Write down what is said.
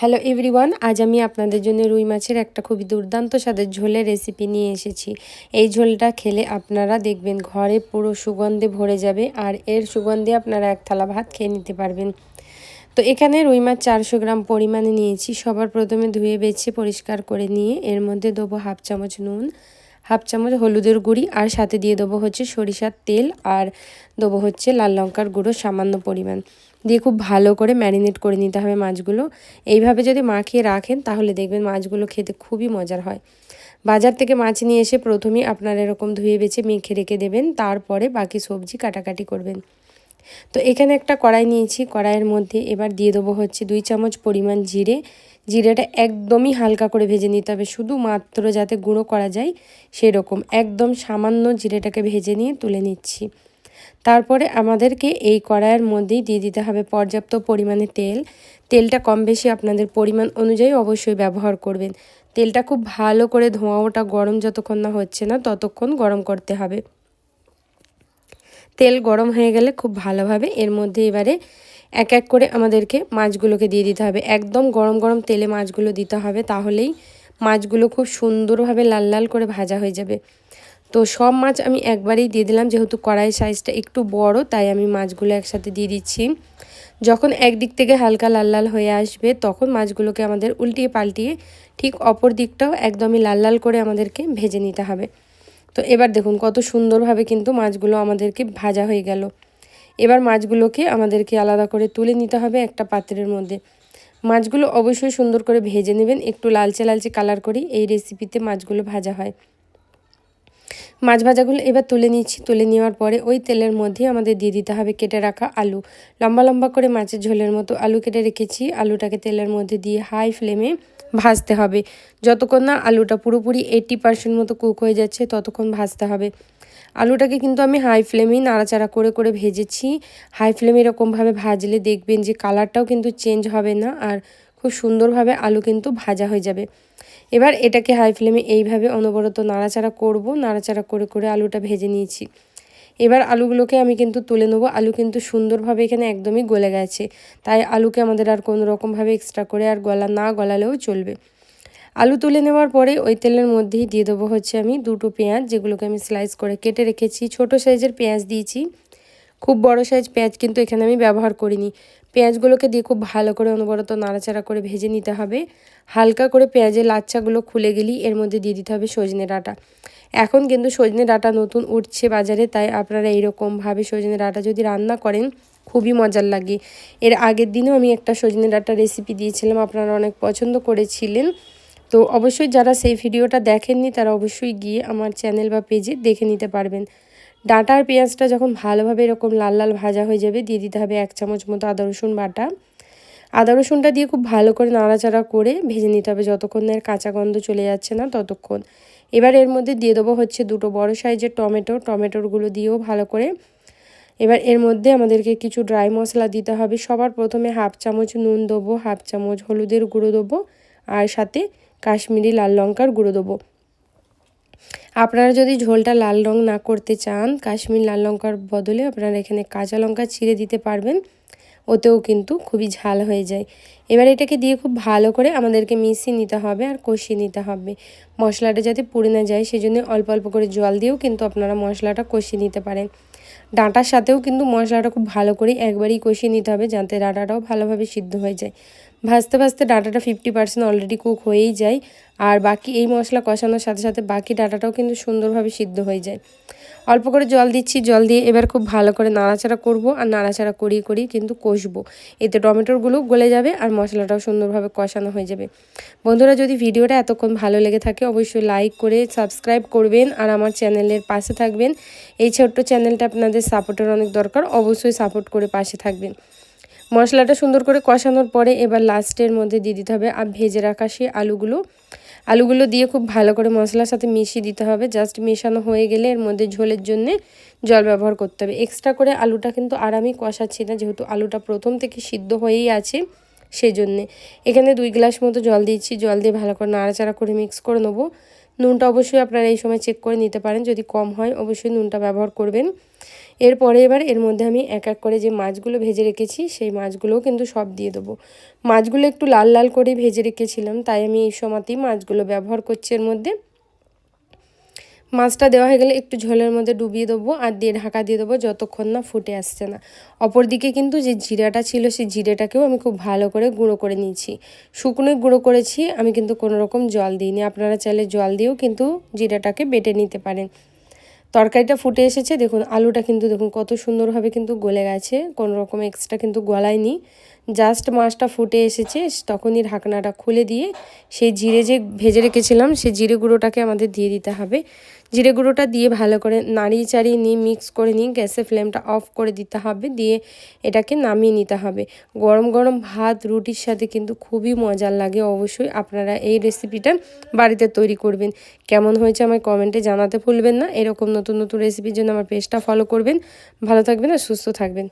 Hello everyone আজ আমি আপনাদের জন্য রুই মাছের একটা খুবই দুর্দান্ত স্বাদের ঝোলের রেসিপি নিয়ে এসেছি। এই ঝোলটা খেলে আপনারা দেখবেন ঘরে পুরো সুগন্ধে ভরে যাবে আর এর সুগন্ধে আপনারা এক থালা ভাত খেয়ে নিতে পারবেন। তো এখানে রুই মাছ চারশো গ্রাম পরিমাণে নিয়েছি। সবার প্রথমে ধুয়ে বেছে পরিষ্কার করে নিয়ে এর মধ্যে দেবো হাফ চামচ নুন হাফ চামচ হলুদের গুঁড়ি আর সাথে দিয়ে দেবো হচ্ছে সরিষার তেল আর দেবো হচ্ছে লাল লঙ্কার গুঁড়ো সামান্য পরিমাণ। দিয়ে খুব ভালো করে ম্যারিনেট করে নিতে হবে মাছগুলো। এইভাবে যদি মাখিয়ে রাখেন তাহলে দেখবেন মাছগুলো খেতে খুবই মজার হয়। বাজার থেকে মাছ নিয়ে এসে প্রথমেই আপনারা এরকম ধুয়ে বেছে মেখে রেখে দেবেন, তারপরে বাকি সবজি কাটাকাটি করবেন। তো এখানে একটা কড়াই নিয়েছি, কড়াইয়ের মধ্যে এবার দিয়ে দেবো হচ্ছে দুই চামচ পরিমাণ জিরে। জিরেটা একদমই হালকা করে ভেজে নিতে হবে, শুধুমাত্র যাতে গুঁড়ো করা যায় সেরকম। একদম সামান্য জিরেটাকে ভেজে নিয়ে তুলে নিচ্ছি। তারপরে আমাদেরকে এই কড়াইয়ের মধ্যেই দিয়ে দিতে হবে পর্যাপ্ত পরিমাণে তেল। তেলটা কম বেশি আপনাদের পরিমাণ অনুযায়ী অবশ্যই ব্যবহার করবেন। তেলটা খুব ভালো করে ধোঁয়া ওটা গরম যতক্ষণ না হচ্ছে না, ততক্ষণ গরম করতে হবে। তেল গরম হয়ে গেলে খুব ভালোভাবে এর মধ্যে এবারে এক এক করে আমাদেরকে মাছগুলোকে দিয়ে দিতে হবে। একদম গরম গরম তেলে মাছগুলো দিতে হবে তাহলেই মাছগুলো খুব সুন্দরভাবে লাল লাল করে ভাজা হয়ে যাবে। তো সব মাছ আমি একবারেই দিয়ে দিলাম, যেহেতু কড়াই সাইজটা একটু বড়, তাই আমি মাছগুলো একসাথে দিয়ে দিচ্ছি। যখন একদিক থেকে হালকা লাল লাল হয়ে আসবে, তখন মাছগুলোকে আমাদের উল্টিয়ে পাল্টিয়ে ঠিক অপর দিকটাও একদমই লাল লাল করে আমাদেরকে ভেজে নিতে হবে। তো এবার দেখুন কত সুন্দরভাবে কিন্তু মাছগুলো আমাদেরকে ভাজা হয়ে গেল। এবার মাছগুলোকে আমাদেরকে আলাদা করে তুলে নিতে হবে একটা পাত্রের মধ্যে। মাছগুলো অবশ্যই সুন্দর করে ভেজে নেবেন, একটু লালচে লালচে কালার করি এই রেসিপিতে মাছগুলো ভাজা হয়। মাছ ভাজাগুলো এবার তুলে নিচ্ছি তুলে নেওয়ার পরে ওই তেলের মধ্যে আমাদের দিয়ে দিতে হবে কেটে রাখা আলু। লম্বা লম্বা করে মাছের ঝোলের মতো আলু কেটে রেখেছি। আলুটাকে তেলের মধ্যে দিয়ে হাই ফ্লেমে ভাজতে হবে। যতক্ষণ না আলুটা পুরোপুরি এইটি পার্সেন্ট মতো কুক হয়ে যাচ্ছে, ততক্ষণ ভাজতে হবে। আলুটাকে কিন্তু আমি হাই ফ্লেমেই নাড়াচাড়া করে করে ভেজেছি। হাই ফ্লেমে এরকমভাবে ভাজলে দেখবেন যে কালারটাও কিন্তু চেঞ্জ হবে না। আর খুব সুন্দরভাবে আলু কিন্তু ভাজা হয়ে যাবে। এবার এটাকে হাই ফ্লেমে এইভাবে অনবরত নাড়াচাড়া করব, নাড়াচাড়া করে করে আলুটা ভেজে নিয়েছি। এবার আলুগুলোকে আমি কিন্তু তুলে নেব। আলু কিন্তু সুন্দরভাবে এখানে একদমই গলে গেছে। তাই আলুকে আমাদের আর কোনো রকমভাবে এক্সট্রা করে আর গলা, না গলালেও চলবে। আলু তুলে নেওয়ার পরে ওই তেলের মধ্যেই দিয়ে দেবো হচ্ছে আমি দুটো পেঁয়াজ, যেগুলোকে আমি স্লাইস করে কেটে রেখেছি। ছোট সাইজের পেঁয়াজ দিয়েছি। খুব বড় সাইজ পেঁয়াজ কিন্তু এখানে আমি ব্যবহার করিনি। পেঁয়াজগুলোকে দিয়ে খুব ভালো করে অনবরত নাড়াচাড়া করে ভেজে নিতে হবে। হালকা করে পেঁয়াজের লাচ্চাগুলো খুলে গেলেই এর মধ্যে দিয়ে দিতে হবে সজনে ডাঁটা। এখন কিন্তু সজনে ডাঁটা নতুন উঠছে বাজারে, তাই আপনারা এইরকমভাবে সজনে ডাঁটা যদি রান্না করেন, খুবই মজার লাগে। এর আগের দিনেও আমি একটা সজনে ডাঁটা রেসিপি দিয়েছিলাম, আপনারা অনেক পছন্দ করেছিলেন। তো অবশ্যই যারা সেই ভিডিওটা দেখেননি, তারা অবশ্যই গিয়ে আমার চ্যানেল বা পেজে দেখে নিতে পারবেন। ডাঁটা আর পেঁয়াজটা যখন ভালোভাবে এরকম লাল লাল ভাজা হয়ে যাবে, দিয়ে দিতে হবে এক চামচ মতো আদা রসুন বাটা। আদা রসুনটা দিয়ে খুব ভালো করে নাড়াচাড়া করে ভেজে নিতে হবে যতক্ষণ এর কাঁচা গন্ধ চলে যাচ্ছে না ততক্ষণ। এবার এর মধ্যে দিয়ে দেবো হচ্ছে দুটো বড় সাইজের টমেটো। টমেটোরগুলো দিয়েও ভালো করে এবার এর মধ্যে আমাদেরকে কিছু ড্রাই মশলা দিতে হবে। সবার প্রথমে হাফ চামচ নুন দেবো, হাফ চামচ হলুদের গুঁড়ো দেবো, আর সাথে কাশ্মীরি লাল লঙ্কার গুঁড়ো দেবো। আপনারা যদি ঝোলটা লাল রং না করতে চান, কাশ্মীর লাল লঙ্কার বদলে আপনারা এখানে কাঁচা লঙ্কা ছিঁড়ে দিতে পারবেন। ওতেও কিন্তু খুবই ঝাল হয়ে যায়। এবার এটাকে দিয়ে খুব ভালো করে আমাদেরকে মিশিয়ে নিতে হবে আর কষিয়ে নিতে হবে। মশলাটা যাতে পুড়ে না যায়, সেজন্য অল্প অল্প করে জল দিয়েও কিন্তু আপনারা মশলাটা কষিয়ে নিতে পারেন। ডাঁটার সাথেও কিন্তু মশলাটা খুব ভালো করে একবারই কষিয়ে নিতে হবে, যাতে ডাঁটাটাও ভালোভাবে সিদ্ধ হয়ে যায়। ভাজতে ভাজতে ডাঁটাটা ফিফটি পার্সেন্ট অলরেডি কুক হয়েই যায়। আর বাকি এই মশলা কষানোর সাথে সাথে বাকি ডাঁটাটাও কিন্তু সুন্দরভাবে সিদ্ধ হয়ে যায়। অল্প করে জল দিচ্ছি, জল দিয়ে এবার খুব ভালো করে নাড়াচাড়া করব আর নাড়াচাড়া করিয়ে করিয়ে কিন্তু কষবো। এতে টমেটোরগুলো গলে যাবে আর মশলাটাও সুন্দরভাবে কষানো হয়ে যাবে। বন্ধুরা, যদি ভিডিওটা এতক্ষণ ভালো লেগে থাকে, অবশ্যই লাইক করে সাবস্ক্রাইব করবেন আর আমার চ্যানেলের পাশে থাকবেন। এই ছোট্ট চ্যানেলটা আপনাদের সাপোর্টের অনেক দরকার, অবশ্যই সাপোর্ট করে পাশে থাকবেন। মশলাটা সুন্দর করে কষানোর পরে এবার লাস্টের মধ্যে দিয়ে দিতে হবে আর ভেজে রাখা সেই আলুগুলো। আলুগুলো দিয়ে খুব ভালো করে মশলার সাথে মিশিয়ে দিতে হবে। জাস্ট মেশানো হয়ে গেলে এর মধ্যে ঝোলের জন্যে জল ব্যবহার করতে হবে। এক্সট্রা করে আলুটা কিন্তু আর আমি কষাচ্ছি না, যেহেতু আলুটা প্রথম থেকে সিদ্ধ হয়েই আছে সেই জন্যে এখানে দুই গ্লাস মতো জল দিচ্ছি জল দিয়ে ভালো করে নাড়াচাড়া করে মিক্স করে নেব। নুনটা অবশ্যই আপনারা এই সময় চেক করে নিতে পারেন, যদি কম হয় অবশ্যই নুনটা ব্যবহার করবেন। এরপরে এবার এর মধ্যে আমি এক এক করে যে মাছগুলো ভেজে রেখেছি, সেই মাছগুলোও কিন্তু সব দিয়ে দেবো। মাছগুলো একটু লাল লাল করে ভেজে রেখেছিলাম, তাই আমি এই সময়তেই মাছগুলো ব্যবহার করছি এর মধ্যে। মাছটা দেওয়া হয়ে গেলে একটু ঝোলের মধ্যে ডুবিয়ে দেবো আর দিয়ে ঢাকা দিয়ে দেবো যতক্ষণ না ফুটে আসছে না। অপরদিকে কিন্তু যে জিরাটা ছিল সেই জিরেটাকেও আমি খুব ভালো করে গুঁড়ো করে নিয়েছি। শুকনোই গুঁড়ো করেছি, আমি কিন্তু কোনো রকম জল দিইনি। আপনারা চাইলে জল দিয়েও কিন্তু জিরাটাকে বেটে নিতে পারেন। তরকারিটা ফুটে এসেছে, দেখুন আলুটা কিন্তু, দেখুন কত সুন্দরভাবে কিন্তু গলে গেছে, কোনো রকম এক্সট্রা কিন্তু গলায়নি। জাস্ট মাছটা ফুটে এসেছে, তখনই ঢাকনাটা খুলে দিয়ে সেই জিরে যে ভেজে রেখেছিলাম, সেই জিরে গুঁড়োটাকে আমাদের দিয়ে দিতে হবে। জিরে গুঁড়োটা দিয়ে ভালো করে নাড়িয়ে চাড়িয়ে নিয়ে মিক্স করে নিয়ে গ্যাসের ফ্লেমটা অফ করে দিতে হবে, দিয়ে এটাকে নামিয়ে নিতে হবে। গরম গরম ভাত, রুটির সাথে কিন্তু খুবই মজার লাগে, অবশ্যই আপনারা এই রেসিপিটা বাড়িতে তৈরি করবেন। কেমন হয়েছে আমার কমেন্টে জানাতে ভুলবেন না, এরকম নতুন নতুন রেসিপির জন্য আমার পেজটা ফলো করবেন। ভালো থাকবেন আর সুস্থ থাকবেন।